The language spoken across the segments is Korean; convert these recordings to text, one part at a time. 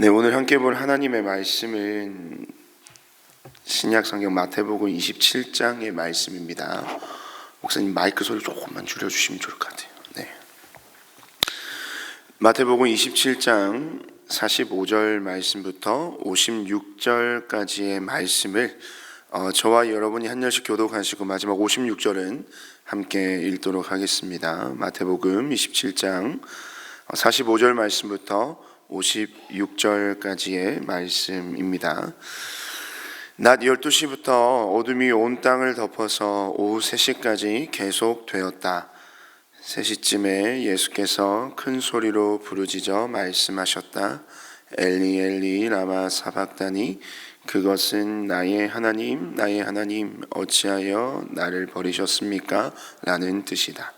네, 오늘 함께 볼 하나님의 말씀은 신약 성경 마태복음 27장의 말씀입니다. 목사님 마이크 소리 조금만 줄여 주시면 좋을 것 같아요. 네. 마태복음 27장 45절 말씀부터 56절까지의 말씀을 어, 저와 여러분이 한 절씩 교독하시고 마지막 56절은 함께 읽도록 하겠습니다. 마태복음 27장 45절 말씀부터 56절까지의 말씀입니다. 낮 12시부터 어둠이 온 땅을 덮어서 오후 3시까지 계속되었다. 3시쯤에 예수께서 큰 소리로 부르짖어 말씀하셨다. 엘리 엘리 라마 사박다니 그것은 나의 하나님 나의 하나님 어찌하여 나를 버리셨습니까? 라는 뜻이다.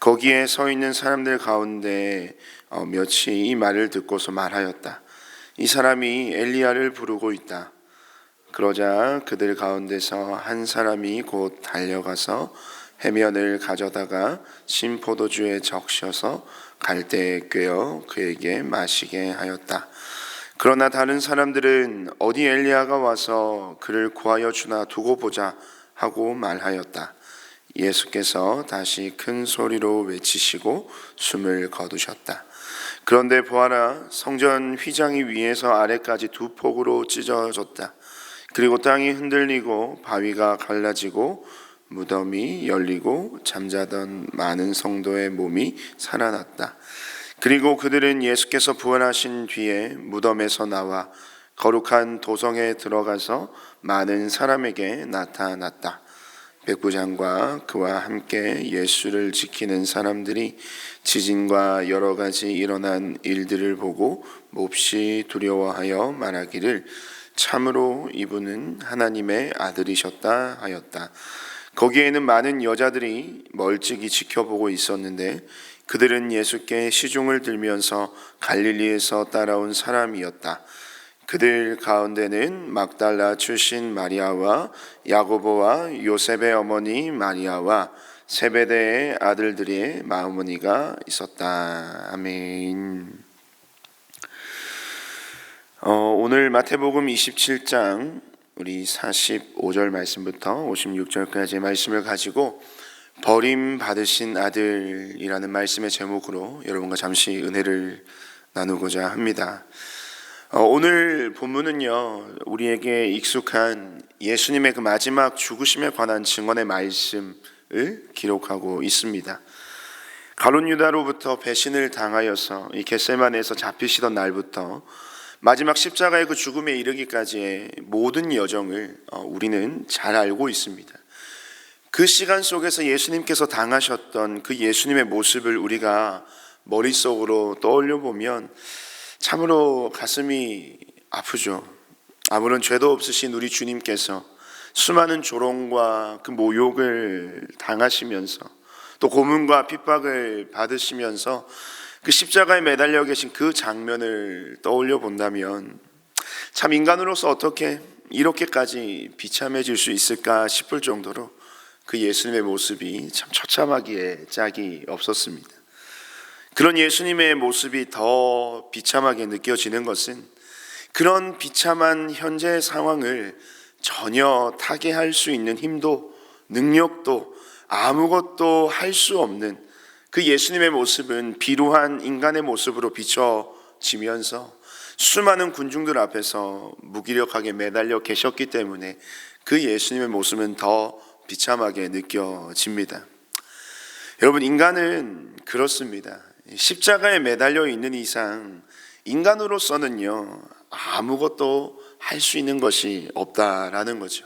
거기에 서 있는 사람들 가운데 어, 몇이 이 말을 듣고서 말하였다. 이 사람이 엘리야를 부르고 있다. 그러자 그들 가운데서 한 사람이 곧 달려가서 해면을 가져다가 신포도주에 적셔서 갈대에 꿰어 그에게 마시게 하였다. 그러나 다른 사람들은 어디 엘리야가 와서 그를 구하여 주나 두고 보자 하고 말하였다. 예수께서 다시 큰 소리로 외치시고 숨을 거두셨다. 그런데 보아라 성전 휘장이 위에서 아래까지 두 폭으로 찢어졌다. 그리고 땅이 흔들리고 바위가 갈라지고 무덤이 열리고 잠자던 많은 성도의 몸이 살아났다. 그리고 그들은 예수께서 부활하신 뒤에 무덤에서 나와 거룩한 도성에 들어가서 많은 사람에게 나타났다. 백부장과 그와 함께 예수를 지키는 사람들이 지진과 여러 가지 일어난 일들을 보고 몹시 두려워하여 말하기를 참으로 이분은 하나님의 아들이셨다 하였다. 거기에는 많은 여자들이 멀찍이 지켜보고 있었는데 그들은 예수께 시중을 들면서 갈릴리에서 따라온 사람이었다. 그들 가운데는 막달라 출신 마리아와 야고보와 요셉의 어머니 마리아와 세베대의 아들들의 마어머니가 있었다. 아멘. 어, 오늘 마태복음 27장 우리 45절 말씀부터 56절까지의 말씀을 가지고 버림 받으신 아들이라는 말씀의 제목으로 여러분과 잠시 은혜를 나누고자 합니다. 어, 오늘 본문은요 우리에게 익숙한 예수님의 그 마지막 죽으심에 관한 증언의 말씀을 기록하고 있습니다. 가론 유다로부터 배신을 당하여서 이 겟세만에서 잡히시던 날부터 마지막 십자가의 그 죽음에 이르기까지의 모든 여정을 어, 우리는 잘 알고 있습니다. 그 시간 속에서 예수님께서 당하셨던 그 예수님의 모습을 우리가 머릿속으로 떠올려 보면 참으로 가슴이 아프죠. 아무런 죄도 없으신 우리 주님께서 수많은 조롱과 그 모욕을 당하시면서 또 고문과 핍박을 받으시면서 그 십자가에 매달려 계신 그 장면을 떠올려 본다면 참 인간으로서 어떻게 이렇게까지 비참해질 수 있을까 싶을 정도로 그 예수님의 모습이 참 처참하기에 짝이 없었습니다. 그런 예수님의 모습이 더 비참하게 느껴지는 것은 그런 비참한 현재 상황을 전혀 타개할 수 있는 힘도 능력도 아무것도 할 수 없는 그 예수님의 모습은 비루한 인간의 모습으로 비춰지면서 수많은 군중들 앞에서 무기력하게 매달려 계셨기 때문에 그 예수님의 모습은 더 비참하게 느껴집니다. 여러분, 인간은 그렇습니다. 십자가에 매달려 있는 이상 인간으로서는요, 아무것도 할 수 있는 것이 없다라는 거죠.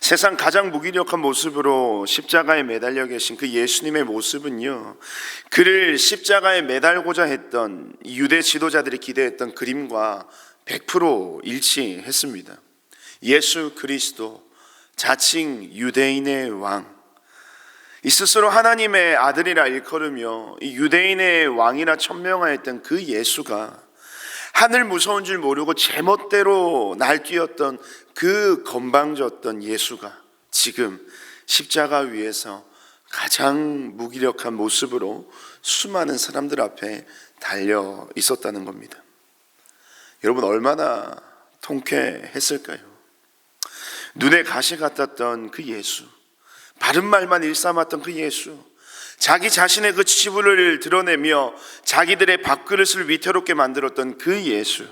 세상 가장 무기력한 모습으로 십자가에 매달려 계신 그 예수님의 모습은요, 그를 십자가에 매달고자 했던 유대 지도자들이 기대했던 그림과 100% 일치했습니다. 예수 그리스도, 자칭 유대인의 왕, 이 스스로 하나님의 아들이라 일컬으며 이 유대인의 왕이라 천명하였던 그 예수가 하늘 무서운 줄 모르고 제멋대로 날뛰었던 그 건방졌던 예수가 지금 십자가 위에서 가장 무기력한 모습으로 수많은 사람들 앞에 달려 있었다는 겁니다. 여러분 얼마나 통쾌했을까요? 눈에 가시 같았던 그 예수, 바른 말만 일삼았던 그 예수, 자기 자신의 그 치부를 드러내며 자기들의 밥그릇을 위태롭게 만들었던 그 예수,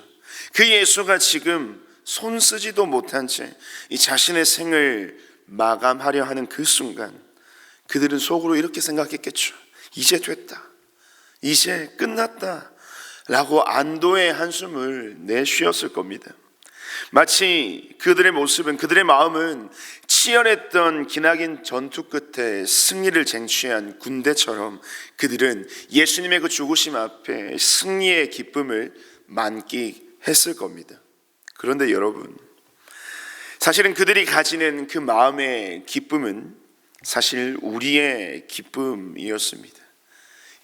그 예수가 지금 손 쓰지도 못한 채 이 자신의 생을 마감하려 하는 그 순간 그들은 속으로 이렇게 생각했겠죠. 이제 됐다. 이제 끝났다. 라고 안도의 한숨을 내쉬었을 겁니다. 마치 그들의 모습은 그들의 마음은 치열했던 기나긴 전투 끝에 승리를 쟁취한 군대처럼 그들은 예수님의 그 죽으심 앞에 승리의 기쁨을 만끽했을 겁니다. 그런데 여러분, 사실은 그들이 가지는 그 마음의 기쁨은 사실 우리의 기쁨이었습니다.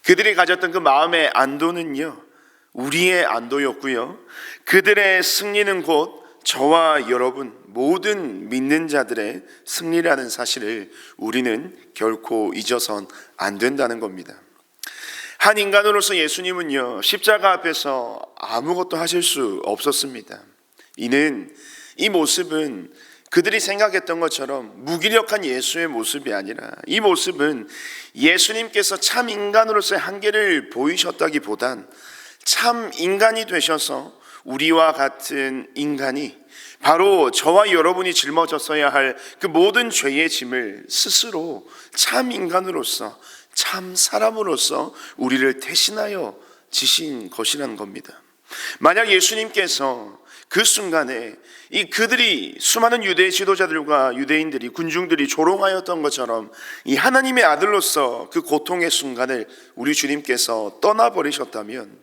그들이 가졌던 그 마음의 안도는요, 우리의 안도였고요. 그들의 승리는 곧 저와 여러분 모든 믿는 자들의 승리라는 사실을 우리는 결코 잊어선 안 된다는 겁니다. 한 인간으로서 예수님은요, 십자가 앞에서 아무것도 하실 수 없었습니다. 이는 이 모습은 그들이 생각했던 것처럼 무기력한 예수의 모습이 아니라 이 모습은 예수님께서 참 인간으로서의 한계를 보이셨다기보단 참 인간이 되셔서 우리와 같은 인간이 바로 저와 여러분이 짊어졌어야 할 그 모든 죄의 짐을 스스로 참 인간으로서 참 사람으로서 우리를 대신하여 지신 것이라는 겁니다. 만약 예수님께서 그 순간에 이 그들이 수많은 유대 지도자들과 유대인들이 군중들이 조롱하였던 것처럼 이 하나님의 아들로서 그 고통의 순간을 우리 주님께서 떠나버리셨다면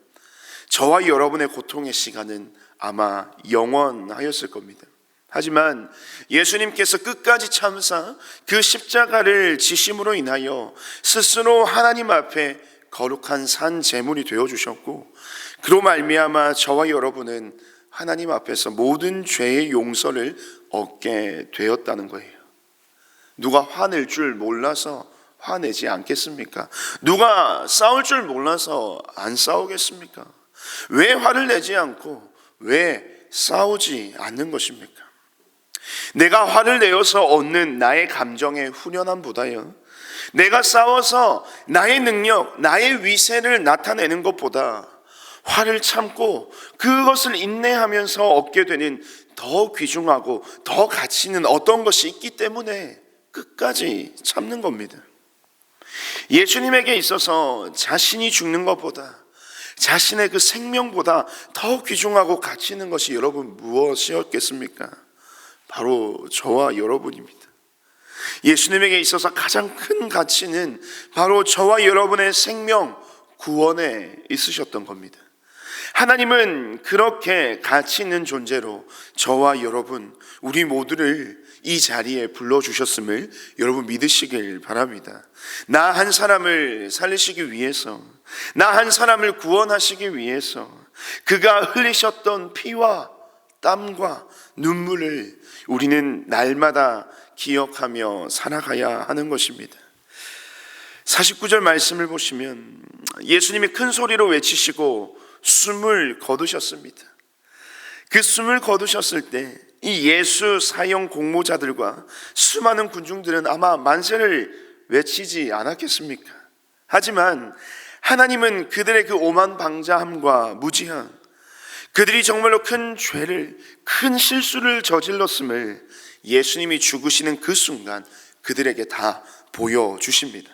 저와 여러분의 고통의 시간은 아마 영원하였을 겁니다. 하지만 예수님께서 끝까지 참사 그 십자가를 지심으로 인하여 스스로 하나님 앞에 거룩한 산 제물이 되어 주셨고 그로 말미암아 저와 여러분은 하나님 앞에서 모든 죄의 용서를 얻게 되었다는 거예요. 누가 화낼 줄 몰라서 화내지 않겠습니까? 누가 싸울 줄 몰라서 안 싸우겠습니까? 왜 화를 내지 않고 왜 싸우지 않는 것입니까? 내가 화를 내어서 얻는 나의 감정의 후련함보다요. 내가 싸워서 나의 능력, 나의 위세를 나타내는 것보다 화를 참고 그것을 인내하면서 얻게 되는 더 귀중하고 더 가치 있는 어떤 것이 있기 때문에 끝까지 참는 겁니다. 예수님에게 있어서 자신이 죽는 것보다 자신의 그 생명보다 더 귀중하고 가치 있는 것이 여러분 무엇이었겠습니까? 바로 저와 여러분입니다. 예수님에게 있어서 가장 큰 가치는 바로 저와 여러분의 생명 구원에 있으셨던 겁니다. 하나님은 그렇게 가치 있는 존재로 저와 여러분, 우리 모두를 이 자리에 불러주셨음을 여러분 믿으시길 바랍니다. 나 한 사람을 살리시기 위해서, 나 한 사람을 구원하시기 위해서, 그가 흘리셨던 피와 땀과 눈물을 우리는 날마다 기억하며 살아가야 하는 것입니다. 49절 말씀을 보시면 예수님이 큰 소리로 외치시고 숨을 거두셨습니다. 그 숨을 거두셨을 때 이 예수 사형 공모자들과 수많은 군중들은 아마 만세를 외치지 않았겠습니까? 하지만 하나님은 그들의 그 오만 방자함과 무지함, 그들이 정말로 큰 죄를, 큰 실수를 저질렀음을 예수님이 죽으시는 그 순간 그들에게 다 보여주십니다.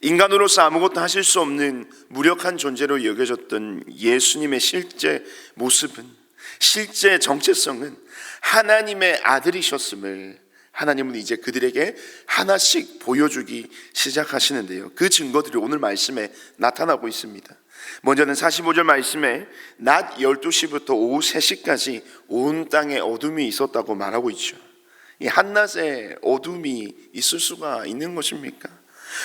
인간으로서 아무것도 하실 수 없는 무력한 존재로 여겨졌던 예수님의 실제 모습은 실제 정체성은 하나님의 아들이셨음을 하나님은 이제 그들에게 하나씩 보여주기 시작하시는데요. 그 증거들이 오늘 말씀에 나타나고 있습니다. 먼저는 45절 말씀에 낮 12시부터 오후 3시까지 온 땅에 어둠이 있었다고 말하고 있죠. 이 한낮에 어둠이 있을 수가 있는 것입니까?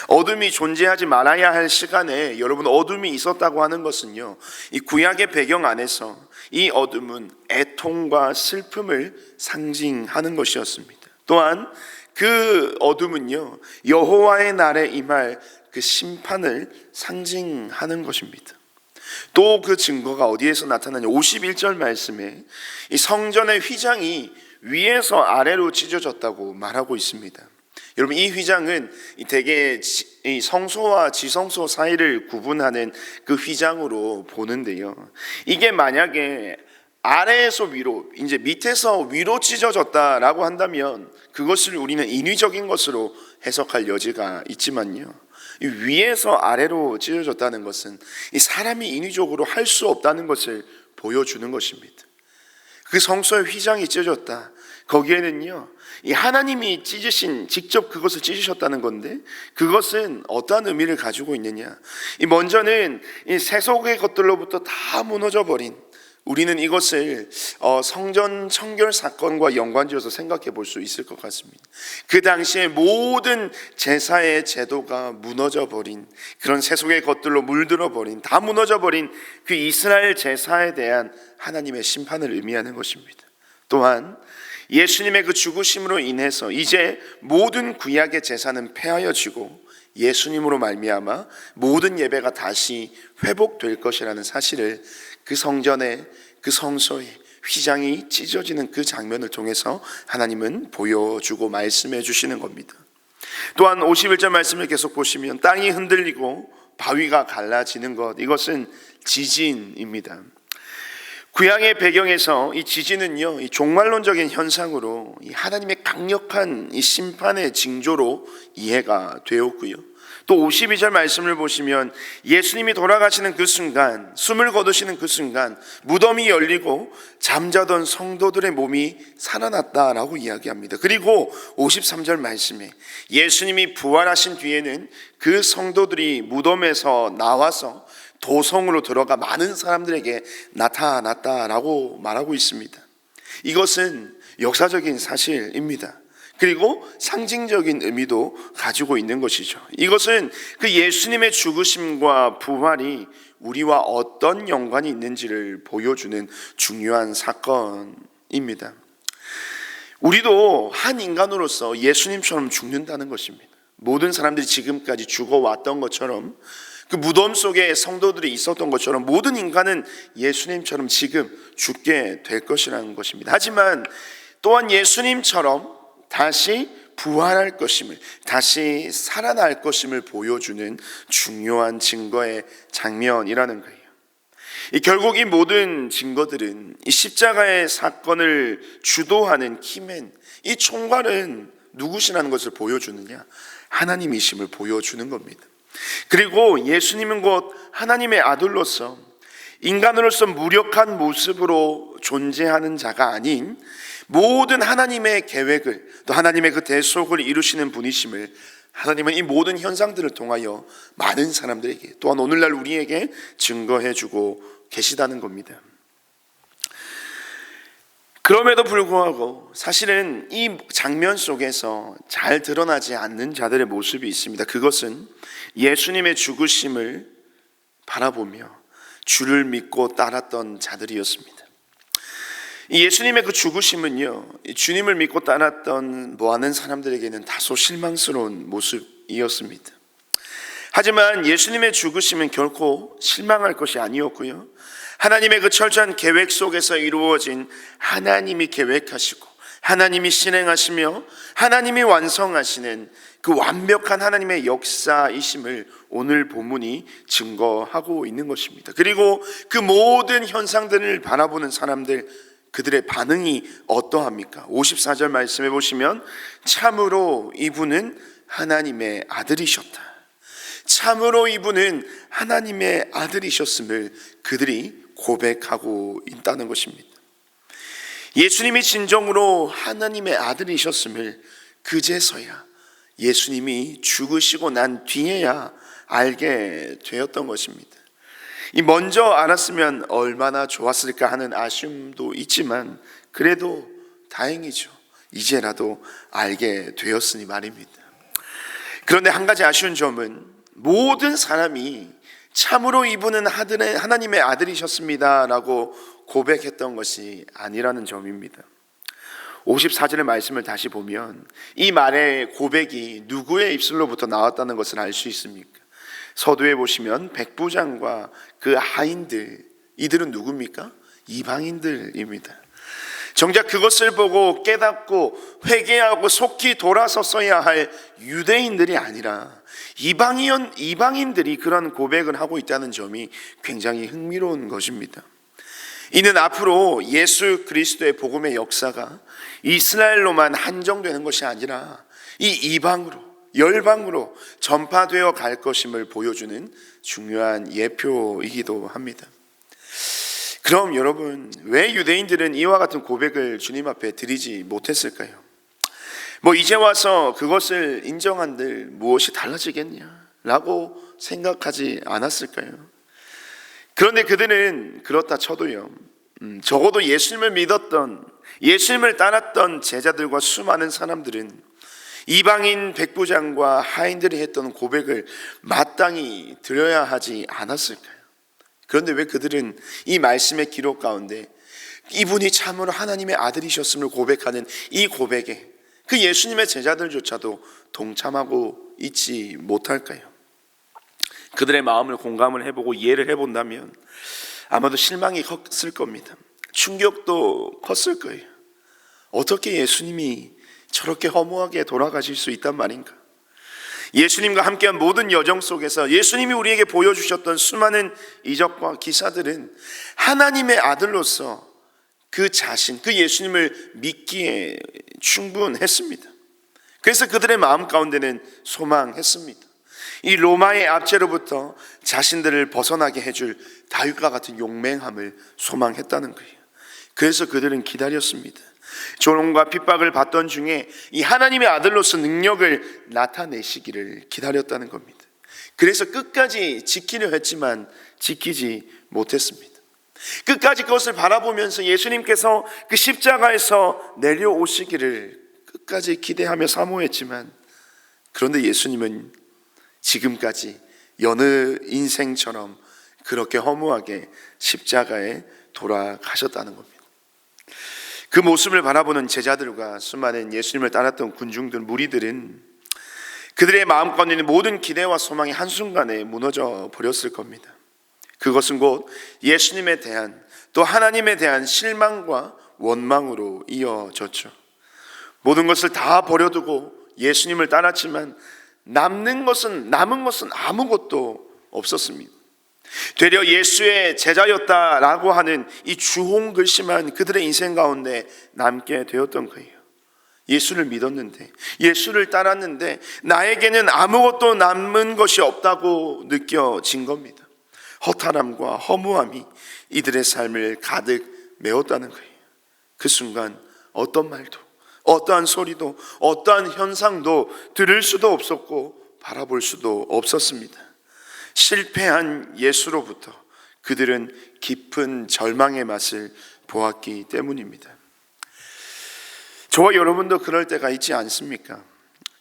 어둠이 존재하지 말아야 할 시간에 여러분 어둠이 있었다고 하는 것은요. 이 구약의 배경 안에서 이 어둠은 애통과 슬픔을 상징하는 것이었습니다. 또한 그 어둠은요. 여호와의 날에 임할 그 심판을 상징하는 것입니다. 또 그 증거가 어디에서 나타나냐? 51절 말씀에 이 성전의 휘장이 위에서 아래로 찢어졌다고 말하고 있습니다. 여러분 이 휘장은 이 대개 지- 이 성소와 지성소 사이를 구분하는 그 휘장으로 보는데요. 이게 만약에 아래에서 위로 이제 밑에서 위로 찢어졌다라고 한다면 그것을 우리는 인위적인 것으로 해석할 여지가 있지만요. 이 위에서 아래로 찢어졌다는 것은 이 사람이 인위적으로 할 수 없다는 것을 보여주는 것입니다. 그 성소의 휘장이 찢어졌다. 거기에는요, 이 하나님이 찢으신, 직접 그것을 찢으셨다는 건데, 그것은 어떠한 의미를 가지고 있느냐. 이 먼저는 이 세속의 것들로부터 다 무너져 버린, 우리는 이것을 어, 성전 청결 사건과 연관지어서 생각해 볼 수 있을 것 같습니다. 그 당시에 모든 제사의 제도가 무너져 버린 그런 세속의 것들로 물들어 버린 다 무너져 버린 그 이스라엘 제사에 대한 하나님의 심판을 의미하는 것입니다. 또한 예수님의 그 죽으심으로 인해서 이제 모든 구약의 제사는 폐하여지고 예수님으로 말미암아 모든 예배가 다시 회복될 것이라는 사실을 그 성전에 그 성소에 휘장이 찢어지는 그 장면을 통해서 하나님은 보여주고 말씀해 주시는 겁니다. 또한 51절 말씀을 계속 보시면 땅이 흔들리고 바위가 갈라지는 것 이것은 지진입니다. 구약의 배경에서 이 지진은요, 이 종말론적인 현상으로 이 하나님의 강력한 이 심판의 징조로 이해가 되었고요. 또 52절 말씀을 보시면 예수님이 돌아가시는 그 순간, 숨을 거두시는 그 순간, 무덤이 열리고 잠자던 성도들의 몸이 살아났다라고 이야기합니다. 그리고 53절 말씀에 예수님이 부활하신 뒤에는 그 성도들이 무덤에서 나와서 도성으로 들어가 많은 사람들에게 나타났다라고 말하고 있습니다. 이것은 역사적인 사실입니다. 그리고 상징적인 의미도 가지고 있는 것이죠. 이것은 그 예수님의 죽으심과 부활이 우리와 어떤 연관이 있는지를 보여주는 중요한 사건입니다. 우리도 한 인간으로서 예수님처럼 죽는다는 것입니다. 모든 사람들이 지금까지 죽어왔던 것처럼 그 무덤 속에 성도들이 있었던 것처럼 모든 인간은 예수님처럼 지금 죽게 될 것이라는 것입니다. 하지만 또한 예수님처럼 다시 부활할 것임을, 다시 살아날 것임을 보여주는 중요한 증거의 장면이라는 거예요. 이 결국 이 모든 증거들은 이 십자가의 사건을 주도하는 키맨, 이 총괄은 누구시라는 것을 보여주느냐? 하나님이심을 보여주는 겁니다. 그리고 예수님은 곧 하나님의 아들로서 인간으로서 무력한 모습으로 존재하는 자가 아닌 모든 하나님의 계획을 또 하나님의 그 대속을 이루시는 분이심을 하나님은 이 모든 현상들을 통하여 많은 사람들에게 또한 오늘날 우리에게 증거해 주고 계시다는 겁니다. 그럼에도 불구하고 사실은 이 장면 속에서 잘 드러나지 않는 자들의 모습이 있습니다. 그것은 예수님의 죽으심을 바라보며 주를 믿고 따랐던 자들이었습니다. 이 예수님의 그 죽으심은요, 이 주님을 믿고 따랐던 모하는 사람들에게는 다소 실망스러운 모습이었습니다. 하지만 예수님의 죽으심은 결코 실망할 것이 아니었고요. 하나님의 그 철저한 계획 속에서 이루어진 하나님이 계획하시고 하나님이 실행하시며 하나님이 완성하시는 그 완벽한 하나님의 역사이심을 오늘 본문이 증거하고 있는 것입니다. 그리고 그 모든 현상들을 바라보는 사람들 그들의 반응이 어떠합니까? 54절 말씀해 보시면 참으로 이분은 하나님의 아들이셨다. 참으로 이분은 하나님의 아들이셨음을 그들이 고백하고 있다는 것입니다. 예수님이 진정으로 하나님의 아들이셨음을 그제서야 예수님이 죽으시고 난 뒤에야 알게 되었던 것입니다. 이 먼저 알았으면 얼마나 좋았을까 하는 아쉬움도 있지만 그래도 다행이죠. 이제라도 알게 되었으니 말입니다. 그런데 한 가지 아쉬운 점은 모든 사람이 참으로 이분은 하나님의 아들이셨습니다라고 고백했던 것이 아니라는 점입니다. 54절의 말씀을 다시 보면 이 말의 고백이 누구의 입술로부터 나왔다는 것을 알 수 있습니까? 서두에 보시면 백부장과 그 하인들 이들은 누굽니까? 이방인들입니다. 정작 그것을 보고 깨닫고 회개하고 속히 돌아섰어야 할 유대인들이 아니라 이방인 이방인들이 그런 고백을 하고 있다는 점이 굉장히 흥미로운 것입니다. 이는 앞으로 예수 그리스도의 복음의 역사가 이스라엘로만 한정되는 것이 아니라 이 이방으로 열방으로 전파되어 갈 것임을 보여주는 중요한 예표이기도 합니다. 그럼 여러분, 왜 유대인들은 이와 같은 고백을 주님 앞에 드리지 못했을까요? 뭐 이제 와서 그것을 인정한들 무엇이 달라지겠냐? 라고 생각하지 않았을까요? 그런데 그들은 그렇다 쳐도요, 음, 적어도 예수님을 믿었던, 예수님을 따랐던 제자들과 수많은 사람들은 이방인 백부장과 하인들이 했던 고백을 마땅히 드려야 하지 않았을까요? 그런데 왜 그들은 이 말씀의 기록 가운데 이분이 참으로 하나님의 아들이셨음을 고백하는 이 고백에 그 예수님의 제자들조차도 동참하고 있지 못할까요? 그들의 마음을 공감을 해보고 이해를 해본다면 아마도 실망이 컸을 겁니다. 충격도 컸을 거예요. 어떻게 예수님이 저렇게 허무하게 돌아가실 수 있단 말인가? 예수님과 함께한 모든 여정 속에서 예수님이 우리에게 보여주셨던 수많은 이적과 기사들은 하나님의 아들로서 그 자신, 그 예수님을 믿기에 충분했습니다. 그래서 그들의 마음 가운데는 소망했습니다. 이 로마의 압제로부터 자신들을 벗어나게 해줄 다윗과 같은 용맹함을 소망했다는 거예요. 그래서 그들은 기다렸습니다. 조롱과 핍박을 받던 중에 이 하나님의 아들로서 능력을 나타내시기를 기다렸다는 겁니다. 그래서 끝까지 지키려 했지만 지키지 못했습니다. 끝까지 그것을 바라보면서 예수님께서 그 십자가에서 내려오시기를 끝까지 기대하며 사모했지만 그런데 예수님은 지금까지 여느 인생처럼 그렇게 허무하게 십자가에 돌아가셨다는 겁니다. 그 모습을 바라보는 제자들과 수많은 예수님을 따랐던 군중들, 무리들은 그들의 마음 가운데 있는 모든 기대와 소망이 한순간에 무너져 버렸을 겁니다. 그것은 곧 예수님에 대한 또 하나님에 대한 실망과 원망으로 이어졌죠. 모든 것을 다 버려두고 예수님을 따랐지만 남는 것은 남은 것은 아무것도 없었습니다. 되려 예수의 제자였다라고 하는 이 주홍 글씨만 그들의 인생 가운데 남게 되었던 거예요. 예수를 믿었는데, 예수를 따랐는데, 나에게는 아무것도 남은 것이 없다고 느껴진 겁니다. 허탈함과 허무함이 이들의 삶을 가득 메웠다는 거예요. 그 순간 어떤 말도, 어떠한 소리도, 어떠한 현상도 들을 수도 없었고, 바라볼 수도 없었습니다. 실패한 예수로부터 그들은 깊은 절망의 맛을 보았기 때문입니다. 저와 여러분도 그럴 때가 있지 않습니까?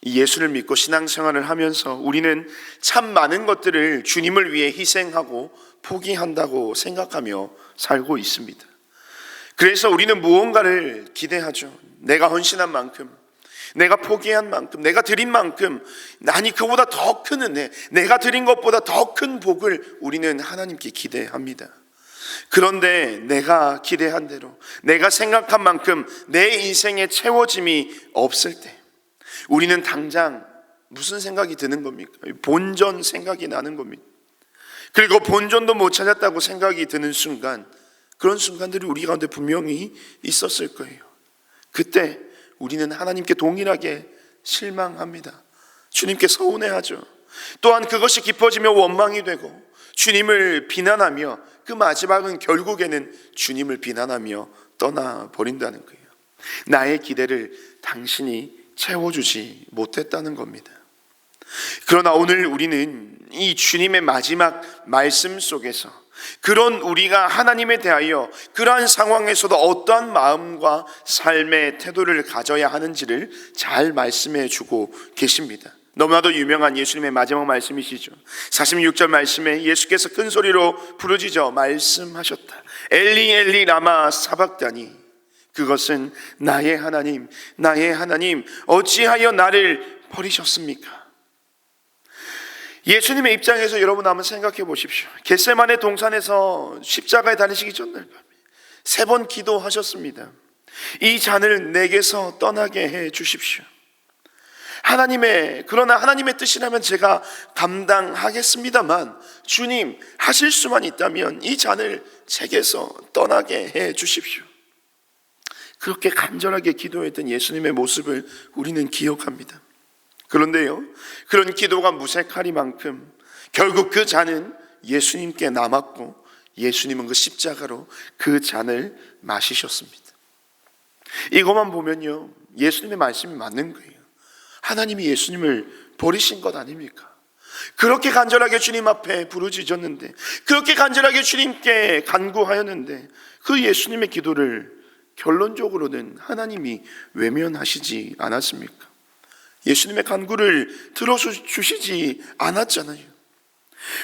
예수를 믿고 신앙생활을 하면서 우리는 참 많은 것들을 주님을 위해 희생하고 포기한다고 생각하며 살고 있습니다. 그래서 우리는 무언가를 기대하죠. 내가 헌신한 만큼, 내가 포기한 만큼, 내가 드린 만큼, 아니 그보다 더 큰 은혜, 내가 드린 것보다 더 큰 복을 우리는 하나님께 기대합니다. 그런데 내가 기대한 대로, 내가 생각한 만큼 내 인생에 채워짐이 없을 때, 우리는 당장 무슨 생각이 드는 겁니까? 본전 생각이 나는 겁니다. 그리고 본전도 못 찾았다고 생각이 드는 순간, 그런 순간들이 우리 가운데 분명히 있었을 거예요. 그때 우리는 하나님께 동일하게 실망합니다. 주님께 서운해하죠. 또한 그것이 깊어지며 원망이 되고 주님을 비난하며 그 마지막은 결국에는 주님을 비난하며 떠나 버린다는 거예요. 나의 기대를 당신이 채워주지 못했다는 겁니다. 그러나 오늘 우리는 이 주님의 마지막 말씀 속에서 그런 우리가 하나님에 대하여 그러한 상황에서도 어떠한 마음과 삶의 태도를 가져야 하는지를 잘 말씀해 주고 계십니다. 너무나도 유명한 예수님의 마지막 말씀이시죠. 46절 말씀에 예수께서 큰 소리로 부르짖어 말씀하셨다. 엘리 엘리 라마 사박다니 그것은 나의 하나님 나의 하나님 어찌하여 나를 버리셨습니까? 예수님의 입장에서 여러분 한번 생각해 보십시오. 겟세만의 동산에서 십자가에 달리시기 전날 밤에 세 번 기도하셨습니다. 이 잔을 내게서 떠나게 해 주십시오. 하나님의 그러나 하나님의 뜻이라면 제가 감당하겠습니다만 주님 하실 수만 있다면 이 잔을 제게서 떠나게 해 주십시오. 그렇게 간절하게 기도했던 예수님의 모습을 우리는 기억합니다. 그런데요, 그런 기도가 무색하리만큼 결국 그 잔은 예수님께 남았고 예수님은 그 십자가로 그 잔을 마시셨습니다. 이것만 보면요, 예수님의 말씀이 맞는 거예요. 하나님이 예수님을 버리신 것 아닙니까? 그렇게 간절하게 주님 앞에 부르짖었는데, 그렇게 간절하게 주님께 간구하였는데, 그 예수님의 기도를 결론적으로는 하나님이 외면하시지 않았습니까? 예수님의 간구를 들어주시지 않았잖아요.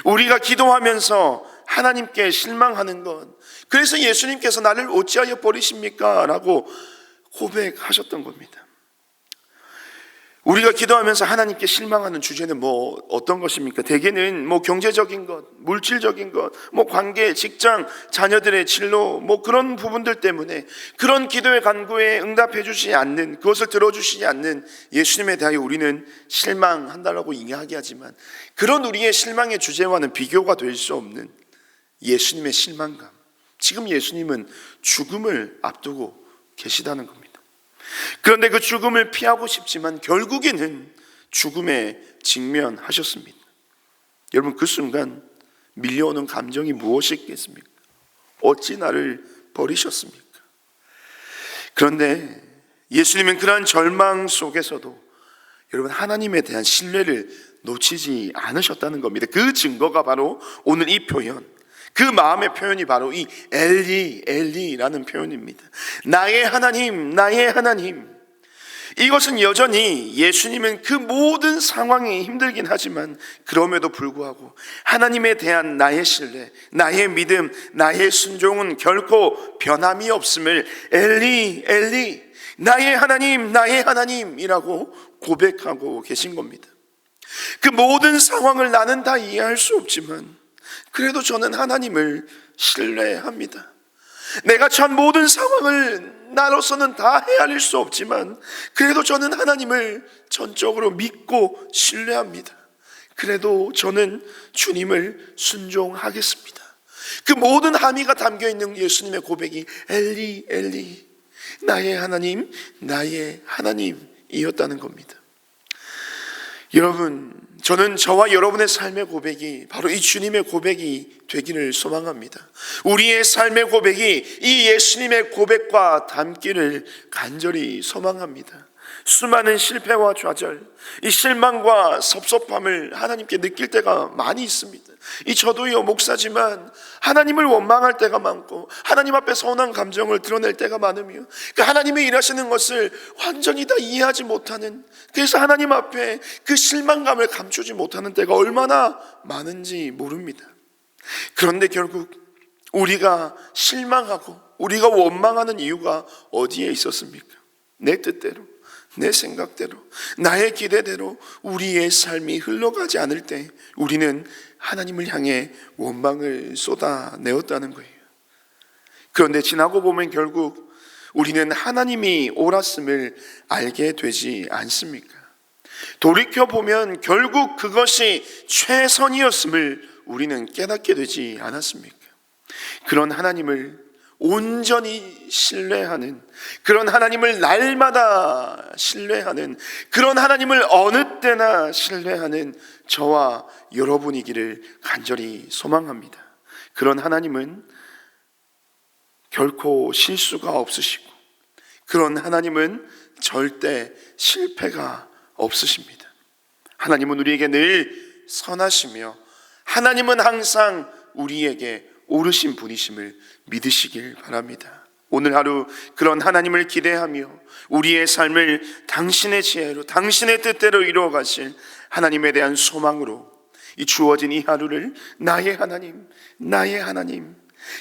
우리가 기도하면서 하나님께 실망하는 것, 그래서 예수님께서 나를 어찌하여 버리십니까? 라고 고백하셨던 겁니다. 우리가 기도하면서 하나님께 실망하는 주제는 뭐 어떤 것입니까? 대개는 뭐 경제적인 것, 물질적인 것, 뭐 관계, 직장, 자녀들의 진로, 뭐 그런 부분들 때문에 그런 기도의 간구에 응답해 주시지 않는, 그것을 들어주시지 않는 예수님에 대하여 우리는 실망한다라고 이야기하지만 그런 우리의 실망의 주제와는 비교가 될 수 없는 예수님의 실망감. 지금 예수님은 죽음을 앞두고 계시다는 겁니다. 그런데 그 죽음을 피하고 싶지만 결국에는 죽음에 직면하셨습니다. 여러분 그 순간 밀려오는 감정이 무엇이겠습니까? 어찌 나를 버리셨습니까? 그런데 예수님은 그러한 절망 속에서도 여러분 하나님에 대한 신뢰를 놓치지 않으셨다는 겁니다. 그 증거가 바로 오늘 이 표현 그 마음의 표현이 바로 이 엘리, 엘리라는 표현입니다. 나의 하나님, 나의 하나님. 이것은 여전히 예수님은 그 모든 상황이 힘들긴 하지만 그럼에도 불구하고 하나님에 대한 나의 신뢰, 나의 믿음, 나의 순종은 결코 변함이 없음을 엘리, 엘리, 나의 하나님, 나의 하나님이라고 고백하고 계신 겁니다. 그 모든 상황을 나는 다 이해할 수 없지만 그래도 저는 하나님을 신뢰합니다. 내가 전 모든 상황을 나로서는 다 헤아릴 수 없지만 그래도 저는 하나님을 전적으로 믿고 신뢰합니다. 그래도 저는 주님을 순종하겠습니다. 그 모든 함의가 담겨 있는 예수님의 고백이 엘리 엘리 나의 하나님 나의 하나님이었다는 겁니다. 여러분 저는 저와 여러분의 삶의 고백이 바로 이 주님의 고백이 되기를 소망합니다. 우리의 삶의 고백이 이 예수님의 고백과 닮기를 간절히 소망합니다. 수많은 실패와 좌절, 이 실망과 섭섭함을 하나님께 느낄 때가 많이 있습니다. 이 저도요, 목사지만 하나님을 원망할 때가 많고, 하나님 앞에 서운한 감정을 드러낼 때가 많으며, 그 하나님의 일하시는 것을 완전히 다 이해하지 못하는, 그래서 하나님 앞에 그 실망감을 감추지 못하는 때가 얼마나 많은지 모릅니다. 그런데 결국 우리가 실망하고, 우리가 원망하는 이유가 어디에 있었습니까? 내 뜻대로. 내 생각대로, 나의 기대대로 우리의 삶이 흘러가지 않을 때 우리는 하나님을 향해 원망을 쏟아내었다는 거예요. 그런데 지나고 보면 결국 우리는 하나님이 옳았음을 알게 되지 않습니까? 돌이켜 보면 결국 그것이 최선이었음을 우리는 깨닫게 되지 않았습니까? 그런 하나님을 온전히 신뢰하는 그런 하나님을 날마다 신뢰하는 그런 하나님을 어느 때나 신뢰하는 저와 여러분이기를 간절히 소망합니다. 그런 하나님은 결코 실수가 없으시고 그런 하나님은 절대 실패가 없으십니다. 하나님은 우리에게 늘 선하시며 하나님은 항상 우리에게 오르신 분이심을 믿으시길 바랍니다. 오늘 하루 그런 하나님을 기대하며 우리의 삶을 당신의 지혜로 당신의 뜻대로 이루어 가실 하나님에 대한 소망으로 이 주어진 이 하루를 나의 하나님, 나의 하나님,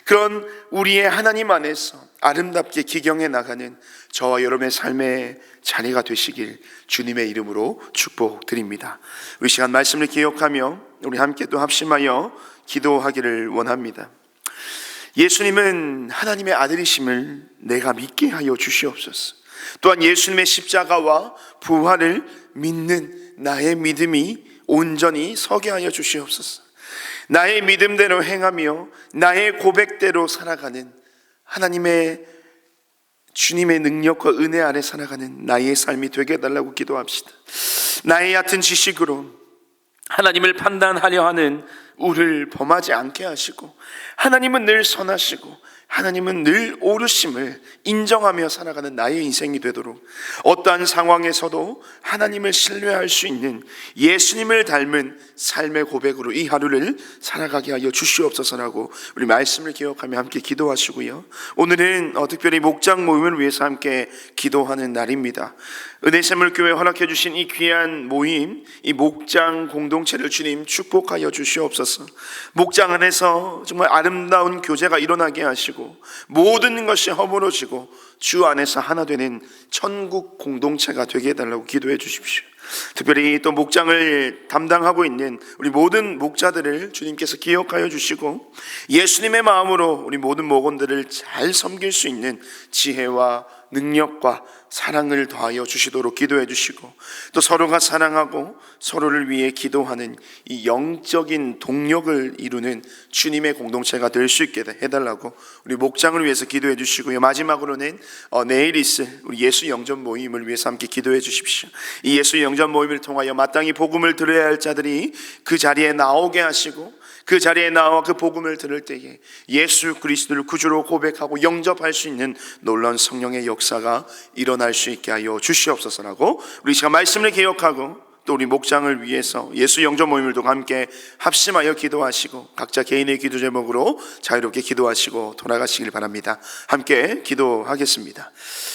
그런 우리의 하나님 안에서 아름답게 기경해 나가는 저와 여러분의 삶의 자리가 되시길 주님의 이름으로 축복드립니다. 우리 시간 말씀을 기억하며 우리 함께 또 합심하여 기도하기를 원합니다. 예수님은 하나님의 아들이심을 내가 믿게 하여 주시옵소서. 또한 예수님의 십자가와 부활을 믿는 나의 믿음이 온전히 서게 하여 주시옵소서. 나의 믿음대로 행하며 나의 고백대로 살아가는 하나님의 주님의 능력과 은혜 아래 살아가는 나의 삶이 되게 해달라고 기도합시다. 나의 얕은 지식으로 하나님을 판단하려 하는 우를 범하지 않게 하시고 하나님은 늘 선하시고 하나님은 늘 오르심을 인정하며 살아가는 나의 인생이 되도록 어떠한 상황에서도 하나님을 신뢰할 수 있는 예수님을 닮은 삶의 고백으로 이 하루를 살아가게 하여 주시옵소서라고 우리 말씀을 기억하며 함께 기도하시고요. 오늘은 어, 특별히 목장 모임을 위해서 함께 기도하는 날입니다. 은혜샘물교회 허락해 주신 이 귀한 모임, 이 목장 공동체를 주님 축복하여 주시옵소서. 목장 안에서 정말 아름다운 교제가 일어나게 하시고 모든 것이 허물어지고 주 안에서 하나 되는 천국 공동체가 되게 해달라고 기도해 주십시오. 특별히 또 목장을 담당하고 있는 우리 모든 목자들을 주님께서 기억하여 주시고 예수님의 마음으로 우리 모든 목원들을 잘 섬길 수 있는 지혜와 능력과 사랑을 더하여 주시도록 기도해 주시고 또 서로가 사랑하고 서로를 위해 기도하는 이 영적인 동력을 이루는 주님의 공동체가 될 수 있게 해달라고 우리 목장을 위해서 기도해 주시고요. 마지막으로는 어, 내일 있을 우리 예수 영전 모임을 위해서 함께 기도해 주십시오. 이 예수 영전 모임을 통하여 마땅히 복음을 들어야 할 자들이 그 자리에 나오게 하시고 그 자리에 나와 그 복음을 들을 때에 예수 그리스도를 구주로 고백하고 영접할 수 있는 놀라운 성령의 역사가 일어날 수 있게 하여 주시옵소서라고 우리 시간 말씀을 기억하고 또 우리 목장을 위해서 예수 영접 모임을도 함께 합심하여 기도하시고 각자 개인의 기도 제목으로 자유롭게 기도하시고 돌아가시길 바랍니다. 함께 기도하겠습니다.